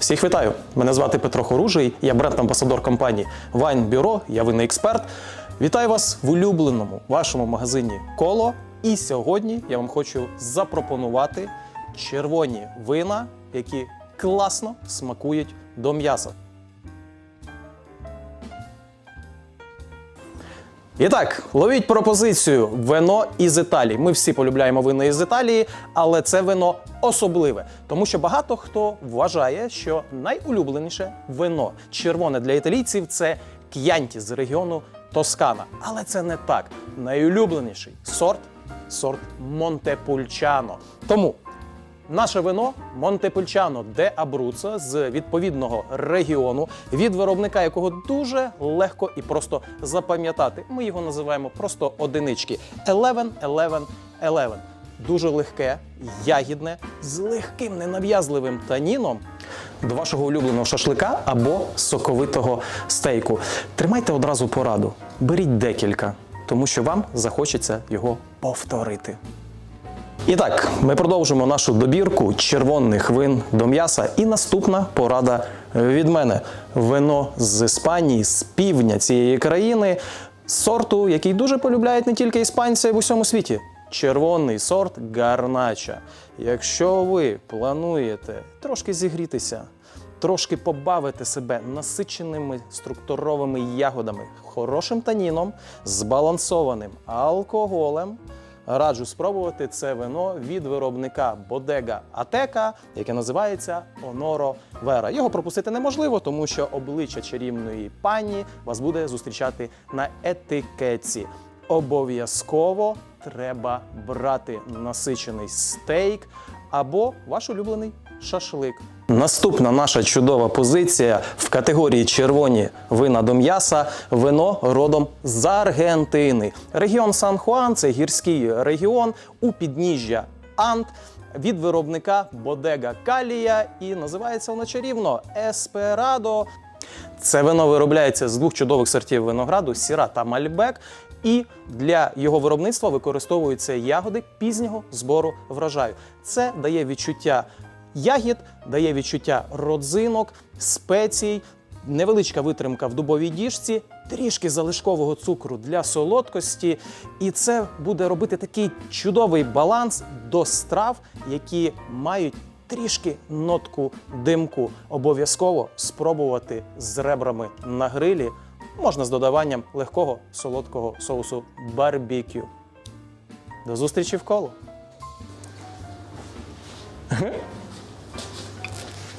Всіх вітаю! Мене звати Петро Хоружий, я бренд-амбасадор компанії Wine Бюро, я винний експерт. Вітаю вас в улюбленому вашому магазині Коло. І сьогодні я вам хочу запропонувати червоні вина, які класно смакують до м'яса. І так, ловіть пропозицію вино із Італії. Ми всі полюбляємо вина із Італії, але це вино особливе, тому що багато хто вважає, що найулюбленіше вино червоне для італійців це к'янті з регіону Тоскана. Але це не так. Найулюбленіший сорт сорт Монтепульчано. Тому Наше вино Монтепульчано де Абруцо з відповідного регіону, від виробника якого дуже легко і просто запам'ятати. Ми його називаємо просто одинички. 11, 11, 11. Дуже легке, ягідне, з легким ненав'язливим таніном до вашого улюбленого шашлика або соковитого стейку. Тримайте одразу пораду, беріть декілька, тому що вам захочеться його повторити. І так, ми продовжимо нашу добірку червоних вин до м'яса. І наступна порада від мене: вино з Іспанії, з півдня цієї країни, сорту, який дуже полюбляють не тільки іспанці, а й в усьому світі. Червоний сорт гарнача. Якщо ви плануєте трошки зігрітися, трошки побавити себе насиченими структуровими ягодами, хорошим таніном, збалансованим алкоголем. Раджу спробувати це вино від виробника Бодега Атека, яке називається Оноро Вера. Його пропустити неможливо, тому що обличчя чарівної пані вас буде зустрічати на етикетці. Обов'язково треба брати насичений стейк або ваш улюблений шашлик. Наступна наша чудова позиція в категорії червоні вина до м'яса вино родом з Аргентини. Регіон Сан-Хуан це гірський регіон у підніжжя Ант від виробника Бодега Калія і називається воно чарівно Есперадо. Це вино виробляється з двох чудових сортів винограду сіра та мальбек. І для його виробництва використовуються ягоди пізнього збору врожаю. Це дає відчуття ягід, дає відчуття родзинок, спецій, невеличка витримка в дубовій діжці, трішки залишкового цукру для солодкості. І це буде робити такий чудовий баланс до страв, які мають трішки нотку димку. Обов'язково спробувати з ребрами на грилі. Можна з додаванням легкого солодкого соусу барбекю. До зустрічі в коло!